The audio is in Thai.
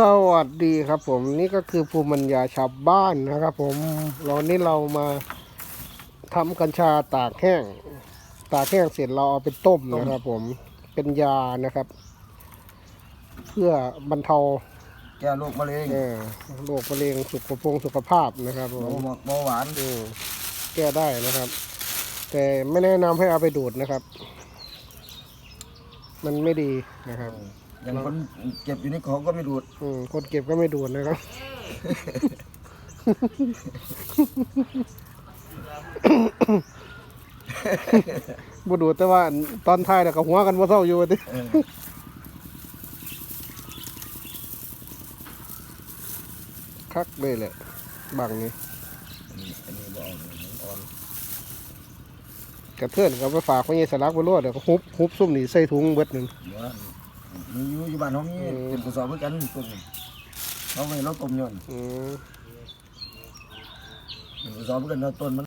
สวัสดีครับผมนี่ก็คือภูมิปัญญาชาวบ้านนะครับ ผมเรานี่เรามาทำกัญชาตากแห้ง ตากแห้งเสร็จเราเอาไปต้มนะครับ ผมเป็นยานะครับ เพื่อบรรเทาแก้โรคมะเร็งเอ่อโรคมะเร็งสุขภพสุขภาพนะครับผเบามเบาหวานอืมแก้ได้นะครับ แต่ไม่แนะนำให้เอาไปดูดนะครับ มันไม่ดีนะครับ อย่างคนเก็บอยู่ในของก็ไม่ดูดอืมคนเก็บก็ไม่ดูดนะครับ บ่ดูดแต่ว่าตอนท้ายแล้วก็หัวกันบ่เศร้าอยู่ดิเออคักเลยแหละบางนี้อันนี้อันนี้บ่เอาเลยอ่อนกระเทือนก็ไปฝากไว้ในสลักบ่รอดเดี๋ยวก็ฮุบฮุบซุ่มนี่ใส่ถุงเบิดหนึงเดี๋ยว มีอยู่อยู่บ้านเฮามีอืมเป็นกระสอบเหมือนกันต้นนี้เอาไว้เราต้มยนต์อืม เป็นกระสอบเหมือนกันเราต้นมัน